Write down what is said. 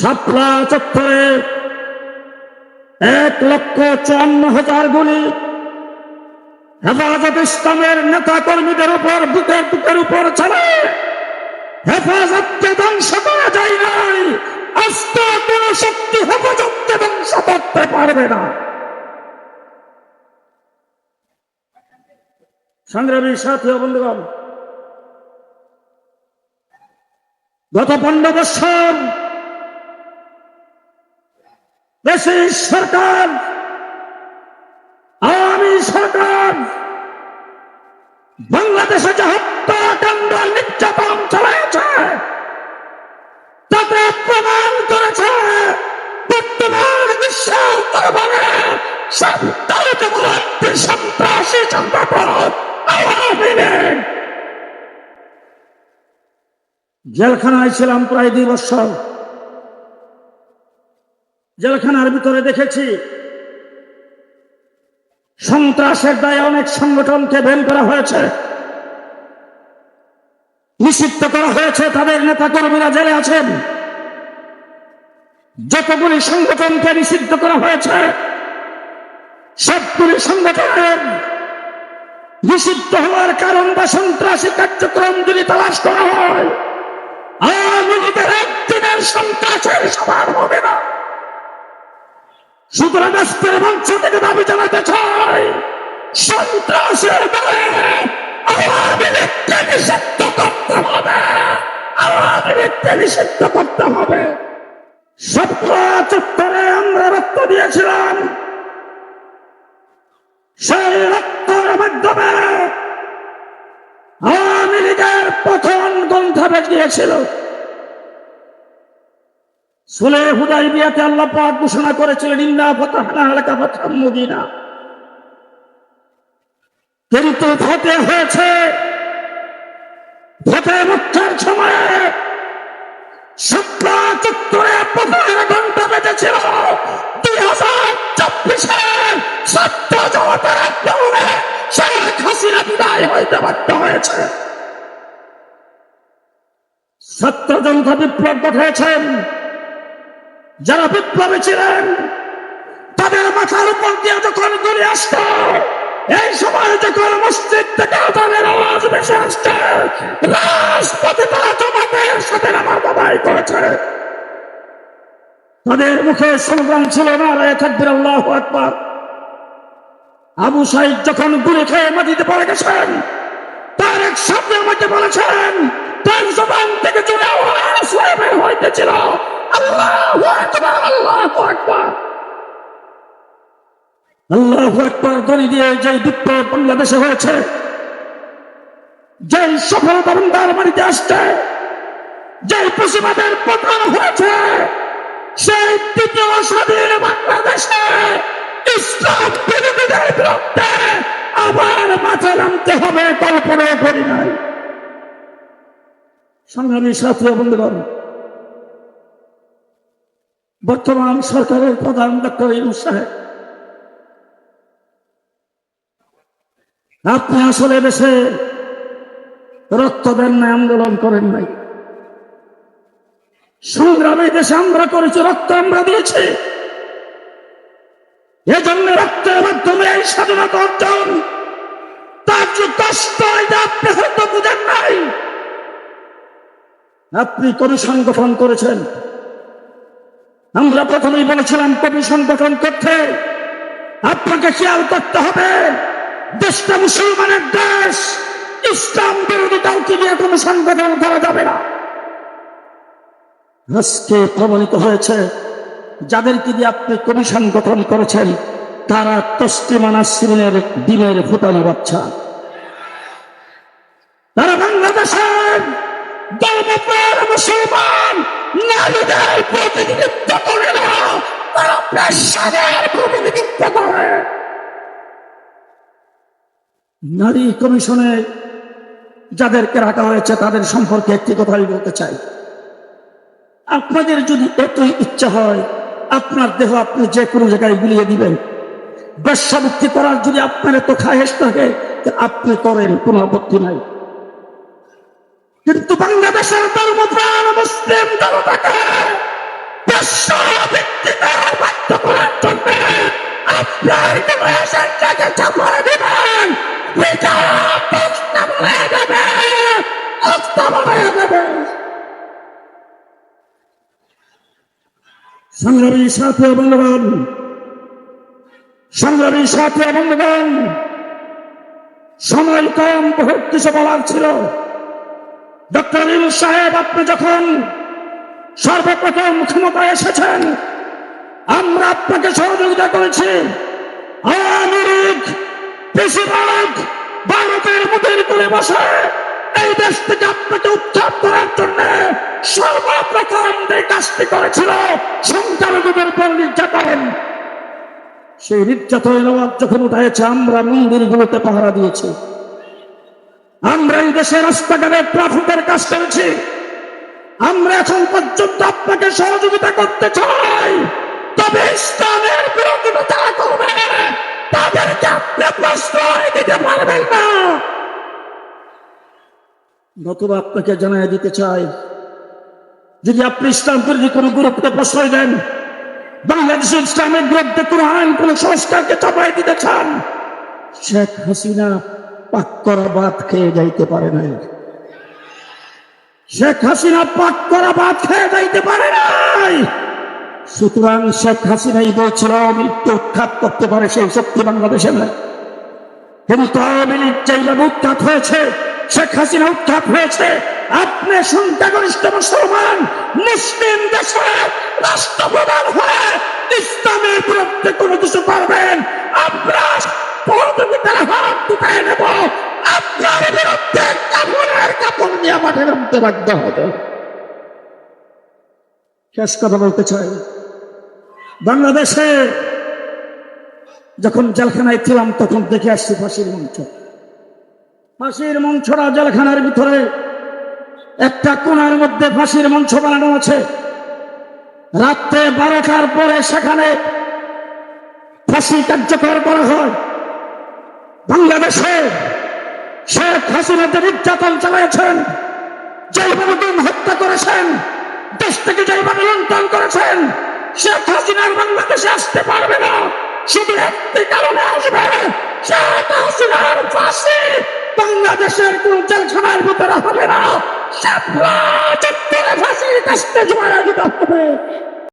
শাপলা চত্বরে এক লক্ষ চুয়ান্ন হাজার গুলি হেফাজত ইসলামের নেতা কর্মীদের উপর, বুকের বুকের উপর চলে। হেফাজতকে ধ্বংস করা যায় নাই শক্তি হেফাজতকে ধ্বংস করতে পারবে না। সংগ্রামী সাথী বন্ধুগণ, গত পনেরো বৎসর দেশের সরকার, আওয়ামী সরকার, বাংলাদেশে যে হত্যাকাণ্ড নির্যাতন চালাইছে, তাতে প্রমাণ করেছে বর্তমান বিশ্বের জেলখানায় ছিলাম প্রায় দুই বছর। জেলখানার ভিতরে দেখেছি, সন্ত্রাসের দায়ে অনেক সংগঠনকে বের করা হয়েছে। নিষিদ্ধ করা হয়েছে, তাদের নেতা কর্মীরা জেলে আছেন। যতগুলি সংগঠনকে নিষিদ্ধ করা হয়েছে, সবগুলি সংগঠনের নিষিদ্ধ হওয়ার কারণ বা সন্ত্রাসী কার্যক্রম যদি তালাশ করা হয়, আওয়ামী লীগের একদিনের সন্ত্রাসের সবার হবে না। সুতরাং আজকের মঞ্চ থেকে দাবি জানাতে চাই সন্ত্রাসের দলে নিষিদ্ধ করতে হবে। আওয়ামী নিষিদ্ধ করতে হবে। সপ্তাহ চত্বরে আমরা রক্ত দিয়েছিলাম। সেই রক্তের মাধ্যমে আওয়ামী লীগের প্রথম গন্থা গিয়েছিল সুলে হুদাই বিয়াতে আল্লাহ পাক ঘোষণা করেছিলেন, ইন্না ফতাহনা আলাকা ফাতহাম মুবিনা। কিন্তু ভোটে হয়েছে ভোটে মুখ্যের সময়ে সপ্তাহ চত্বরে পনেরো ঘণ্টা বেজেছিল দুই হাজার চব্বিশে। সত্য জগতের আন্দোলনে শেখ হাসিনা বিদায় হইতে বাধ্য হয়েছে। সত্য জনতা বিপ্লব ঘটেছেন যারা বিপ্লবী ছিলেন, তাদের মাথার উপর দিয়ে যখন গুলি আসত, এই সময় যখন মসজিদ থেকে তাদের আওয়াজ ভেসে আসছে, রাজপথে তারা জমাতের সাথে আমার বাবাই করেছে। তাদের মুখে সংগ্রাম ছিল না রে থাকবির আল্লাহ আকবার। আবু সাইদ যখন গুলি খেয়ে মাটিতে পড়ে গেছেন, তার এক শব্দের মধ্যে বলেছেন, তার জবান থেকে জুড়ে আওয়াজ হইতেছিল। যে আসছে, যে হয়েছে, সেই বাংলাদেশে আবার মাথা নামতে হবে কল্পনা করি নাই। সংগ্রামী সাথী বন্ধুগণ বর্তমান সরকারের প্রধান ডক্টর ইউনুস সাহেব। আপনি আসলে দেশে রক্ত দেন নাই, আন্দোলন করেন নাই। সংগ্রামে দেশে আমরা করেছি, রক্ত আমরা দিয়েছি। এজন্য রক্তের মাধ্যমে এই স্বাধীনতা অর্জন। তার যে কষ্ট এটা আপনি হয়তো বুঝেন নাই। আপনি কমিশন সংগঠন করেছেন। আমরা প্রথমেই বলেছিলাম কমিশন গঠন করতে আপনাকে খেয়াল করতে হবে, দেশটা মুসলমানের দেশ, ইসলাম বিরোধী কাউকে নিয়ে কোনো সংগঠন করা যাবে না। আজকে প্রমাণিত হয়েছে, যাদেরকে দিয়ে আপনি কমিশন গঠন করেছেন, তারা তসলিমানা সিরিনের ডিমের ফুটানো বাচ্চা। তারা বাংলাদেশের মুসলমান। নারী কমিশনে যাদেরকে রাখা হয়েছে, তাদের সম্পর্কে একটি কথাই বলতে চাই। আপনাদের যদি এতই ইচ্ছা হয়, আপনার দেহ আপনি যে কোনো জায়গায় গুলিয়ে দিবেন। বেশ্যাবৃত্তি করার যদি আপনার এত খাহেস থাকে আপনি করেন, কোনো আপত্তি নাই। কিন্তু বাংলাদেশের ধর্মপ্রাণ মুসলিম জনতাকে বাধ্য সংগ্রামী সাথী বন্ধুগণ, সংগ্রামী সাথী বন্ধুগণ, সময় কম বহুত কিছু বলার ছিল। ডক্টর ইনু সাহেব, আপনি যখন সর্বপ্রথম ক্ষমতায় এসেছেন, আমরা আপনাকে সহযোগিতা করেছি। আওয়ামী লীগ, বেশিরভাগ ভারতের মুখের করে বসে এই দেশ থেকে আপনাকে উৎখাত করার জন্য সর্বপ্রথম যে কাজটি করেছিল, সংখ্যালঘুদের উপর নির্যাতন। সেই নির্যাতনের আওয়াজ যখন উঠাইছে আমরা মন্দিরগুলোতে পাহারা দিয়েছি। আমরা এই দেশের রাস্তাঘাটে ট্রাফিকের কাজ করেছি। আমরা এখন পর্যন্ত আপনাকে সহযোগিতা করতে চাই। তবে ইসলামের বিরোধিতা যারা করবে। তাদেরকে আপনি প্রশ্রয় দিতে পারবেন না। নতুবা আপনাকে জানাই দিতে চাই, যদি আপনি ইসলাম বিরোধী কোনো গুরুত্বে প্রশ্রয় দেন, বাংলাদেশের ইসলামের বিরুদ্ধে কোন আইন কোন সংস্কারকে চাপাই দিতে চান, শেখ হাসিনা পাক করা ভাত খেয়ে যাইতে পারে নাই। শেখ হাসিনা পাক করা ভাত খেয়ে যাইতে পারে নাই। সুতরাং শেখ হাসিনাই বলছিল লীগকে উৎখাত করতে পারে সেই শক্তি বাংলাদেশে নাই। কিন্তু আওয়ামী লীগ যেভাবে উৎখাত হয়েছে, শেখ হাসিনা উৎখাত হয়েছে, আপনি সংখ্যাগরিষ্ঠ মুসলমান, মুসলিম দেশে রাষ্ট্রপ্রধান হয়ে ইসলামের বিরুদ্ধে কোনো কিছু করবেন নেব। আপনার বিরুদ্ধে কাপড়ের কাপড় নিয়ে নামতে বাধ্য হবে। শেষ কথা বলতে চাই। বাংলাদেশে যখন জেলখানায় ছিলাম, তখন দেখে আসছি ফাঁসির মঞ্চ। ফাঁসির মঞ্চটা জেলখানার ভিতরে একটা কোণার মধ্যে ফাঁসির মঞ্চ বানানো আছে। রাত্রে বারোটার পরে সেখানে ফাঁসি কার্যকর করা হয়। বাংলাদেশে শেখ হাসিনা যে নির্যাতন চালিয়েছেন যেভাবে গুম হত্যা করেছেন, দেশ থেকে যেভাবে লুণ্ঠন করেছেন, শেখ হাসিনার বাংলাদেশে আসতে পারবে না। শুধু একটি কারণে আসবে, শেখ হাসিনার ফাঁসি বাংলাদেশের কোন জেলখানার ভিতরে হবে না। শাপলা চত্বরে ফাঁসির কাছতে জোয়ারা দিতে হবে।